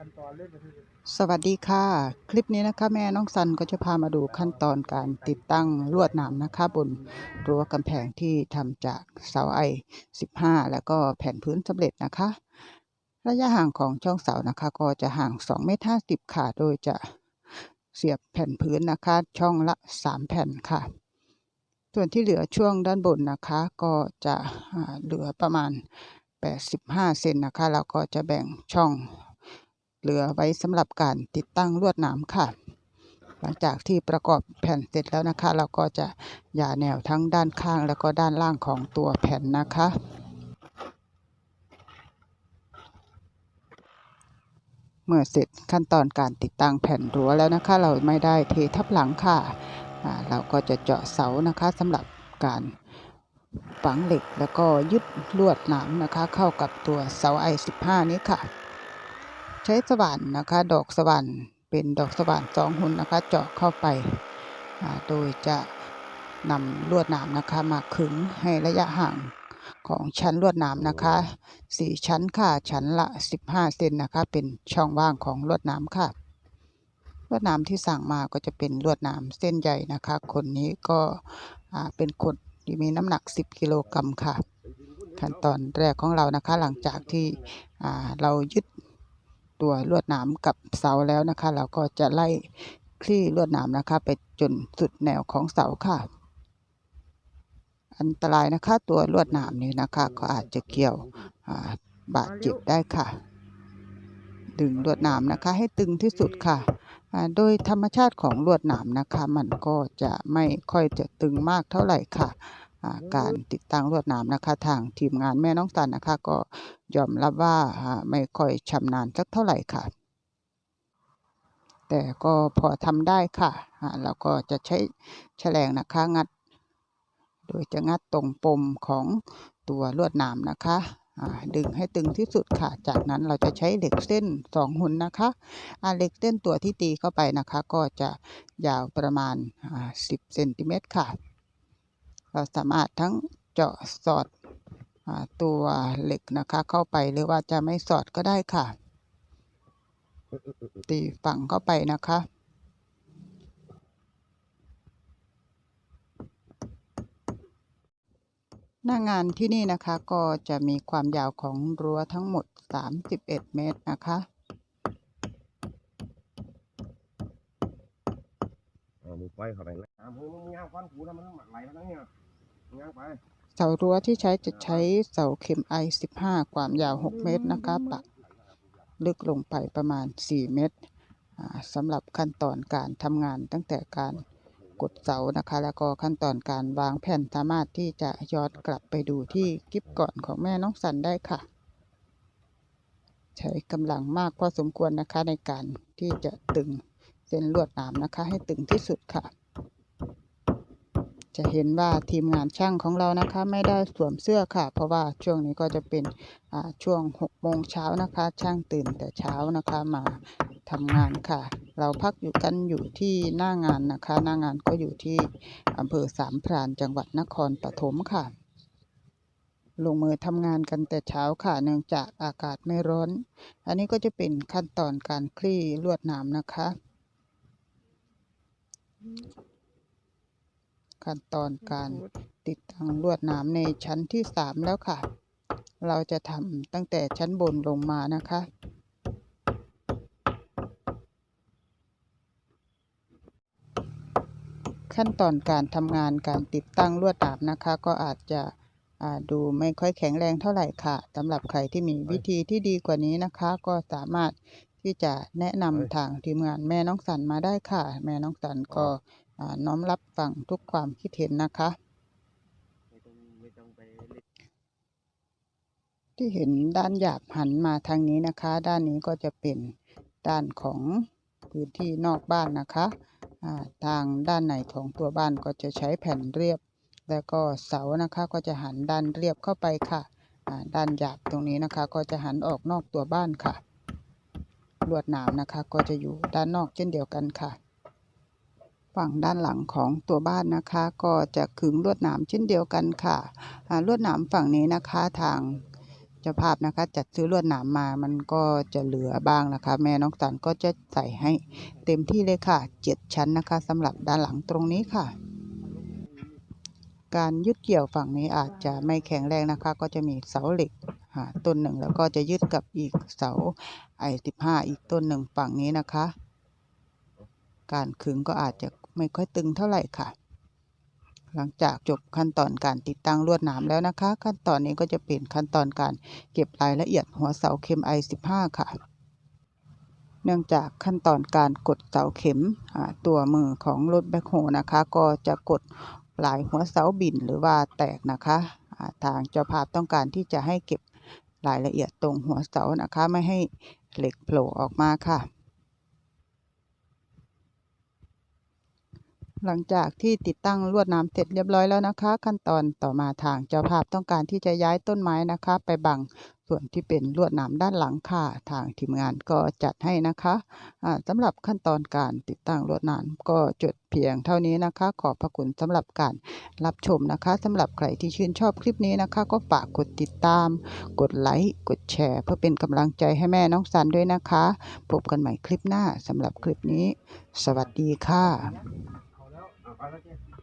ขั้นตอนเล่นไปที่สวัสดีค่ะ คลิปนี้นะคะ แม่น้องซันก็จะพามาดูขั้นตอนการติดตั้งลวดหนามนะคะ บนรั้วกำแพงที่ทำจากเสาไอ 15 แล้วก็แผ่นพื้นสำเร็จนะคะ ระยะห่างของช่องเสานะคะ ก็จะห่าง2เมตร50ค่ะโดยจะเสียบแผ่นพื้นนะคะ ช่องละ 3 แผ่นค่ะ ส่วนที่เหลือช่วงด้านบนนะคะ ก็จะเหลือประมาณ 85 เซนนะคะแล้วก็จะแบ่งช่อง เหลือไว้สำหรับการติดตั้งลวดหนามค่ะ หลังจากที่ประกอบแผ่นเสร็จแล้วนะคะ เราก็จะหย่าแนวทั้งด้านข้างแล้วก็ด้านล่างของตัวแผ่นนะคะเมื่อเสร็จขั้นตอนการติดตั้งแผ่นรั้วแล้วนะคะ เราไม่ได้เททับหลังค่ะเราก็จะเจาะเสานะคะสำหรับการฝังเหล็กแล้วก็ยึดลวดหนามนะคะ เข้ากับตัวเสาไอ15 นี้ค่ะ ใช้สว่านนะคะ ดอกสว่านเป็นดอกสว่านสองหุ่นนะคะ เจาะเข้าไปโดยจะนำลวดหนามนะคะมาขึงให้ระยะห่างของชั้นลวดหนามนะคะสี่ชั้นค่ะ ชั้นละ 15 เซนนะคะ เป็นช่องว่างของลวดหนามค่ะ ลวดหนามที่สั่งมาก็จะเป็นลวดหนามเส้นใหญ่นะคะ คนนี้ก็เป็นคนที่มีน้ำหนัก 10 กิโลกรัมค่ะ ขั้นตอนแรกของเรานะคะ หลังจากที่เรายึด ตัวลวดหนามกับเสาแล้วนะคะ เราก็จะไล่คลี่ลวดหนามนะคะ ไปจนสุดแนวของเสาค่ะ อันตรายนะคะ ตัวลวดหนามนี้นะคะ ก็อาจจะเกี่ยวบาดเจ็บได้ค่ะ ดึงลวดหนามนะคะ ให้ตึงที่สุดค่ะโดยธรรมชาติของลวดหนามนะคะ มันก็จะไม่ค่อยจะตึงมากเท่าไหร่ค่ะ การติดตั้งลวดหนามนะคะ ทางทีมงานแม่น้องตันนะคะ ก็ยอมรับว่าอ่าไม่ค่อยชำนาญสักเท่าไหร่ค่ะ แต่ก็พอทำได้ค่ะอ่าเราก็จะใช้แฉลงนะคะงัด โดยจะงัดตรงปมของตัวลวดหนามนะคะอ่าดึงให้ตึงที่สุดค่ะ จากนั้นเราจะใช้เหล็กเส้นสองหุ่นนะคะอ่าเหล็กเส้นตัวที่ตีเข้าไปนะคะ ก็จะยาวประมาณอ่า10เซนติเมตรค่ะ เราสามารถทั้งเจาะสอดอาตัวเหล็กนะคะเข้าไปหรือว่าจะไม่สอดก็ได้ค่ะ ตีฝังเข้าไปนะคะหน้างานที่นี่นะคะก็จะมีความยาวของรั้วทั้งหมด 31 เมตรนะคะ เอามือไปเข้าไปนะอ่ามึงมึงยางฟันกูนะมันไหลมาทั้งเนี่ยมึงยางไป เสารั้วที่ใช้จะใช้เสาเข็มไอ15 ความยาว 6 เมตรนะคะปักลึกลงไปประมาณ 4 เมตรสำหรับขั้นตอนการทำงานตั้งแต่การกดเสานะคะ แล้วก็ขั้นตอนการวางแผ่นสามารถที่จะย้อนกลับไปดูที่คลิปก่อนของแม่น้องสันได้ค่ะ ใช้กำลังมากพอสมควรนะคะในการที่จะตึงเส้นลวดหนามนะคะ ให้ตึงที่สุดค่ะ จะเห็นว่าทีมงานช่างของเรานะคะ ไม่ได้สวมเสื้อค่ะ เพราะว่าช่วงนี้ก็จะเป็นช่วง6โมงเช้านะคะ ช่างตื่นแต่เช้านะคะมาทำงานค่ะ เราพักอยู่กันอยู่ที่หน้างานนะคะ หน้างานก็อยู่ที่อำเภอสามพรานจังหวัดนครปฐมค่ะ ลงมือทำงานกันแต่เช้าค่ะ เนื่องจากอากาศไม่ร้อน อันนี้ก็จะเป็นขั้นตอนการคลี่ลวดหนามนะคะ ขั้นตอนการติดตั้งลวดหนามในชั้นที่สามแล้วค่ะ เราจะทำตั้งแต่ชั้นบนลงมานะคะขั้นตอนการทำงานการติดตั้งลวดหนามนะคะ ก็อาจจะอ่าดูไม่ค่อยแข็งแรงเท่าไหร่ค่ะสำหรับใครที่มีวิธีที่ดีกว่านี้นะคะ ก็สามารถที่จะแนะนำทางทีมงานแม่น้องสันมาได้ค่ะ แม่น้องสันก็อ่า น้อมรับฟังทุกความคิดเห็นนะคะ ที่เห็นด้านหยาบหันมาทางนี้นะคะ ด้านนี้ก็จะเป็นด้านของพื้นที่นอกบ้านนะคะทางด้านในของตัวบ้านก็จะใช้แผ่นเรียบ แล้วก็เสานะคะก็จะหันด้านเรียบเข้าไปค่ะด้านหยาบตรงนี้นะคะ ก็จะหันออกนอกตัวบ้านค่ะลวดหนามนะคะ ก็จะอยู่ด้านนอกเช่นเดียวกันค่ะ ฝั่งด้านหลังของตัวบ้านนะคะ ก็จะขึงลวดหนามเช่นเดียวกันค่ะลวดหนามฝั่งนี้นะคะทางจ้าภาพนะคะ จัดซื้อลวดหนามมามันก็จะเหลือบ้างนะคะ แม่น้องสันก็จะใส่ให้เต็มที่เลยค่ะเจ็ดชั้นนะคะสำหรับด้านหลังตรงนี้ค่ะ การยึดเกี่ยวฝั่งนี้อาจจะไม่แข็งแรงนะคะ ก็จะมีเสาเหล็กต้นหนึ่งแล้วก็จะยึดกับอีกเสาไอ้สิบห้าอีกต้นหนึ่งฝั่งนี้นะคะ การขึงก็อาจจะ ไม่ค่อยตึงเท่าไหร่ค่ะ หลังจากจบขั้นตอนการติดตั้งลวดหนามแล้วนะคะ ขั้นตอนนี้ก็จะเป็นขั้นตอนการเก็บรายละเอียดหัวเสาเข็ม I15 ค่ะ เนื่องจากขั้นตอนการกดเสาเข็มตัวมือของรถแบคโฮนะคะ ก็จะกดปลายหัวเสาบินหรือว่าแตกนะคะทางเจ้าภาพต้องการที่จะให้เก็บรายละเอียดตรงหัวเสานะคะ ไม่ให้เหล็กโผล่ออกมาค่ะ หลังจากที่ติดตั้งลวดน้ำเสร็จเรียบร้อยแล้วนะคะ ขั้นตอนต่อมาทางเจ้าภาพต้องการที่จะย้ายต้นไม้นะคะ ไปบังส่วนที่เป็นลวดนามด้านหลังค่ะทางทีมงานก็จัดให้นะคะอ่าสำหรับขั้นตอนการติดตั้งลวดนามก็จดเพียงเท่านี้นะคะ ขอบพระคุณสำหรับการรับชมนะคะสำหรับใครที่ชื่นชอบคลิปนี้นะคะ ก็ฝากกดติดตาม กดไลค์กดแชร์ เพื่อเป็นกำลังใจให้แม่น้องสันด้วยนะคะพบกันใหม่คลิปหน้าสำหรับคลิปนี้ สวัสดีค่ะ เอาแ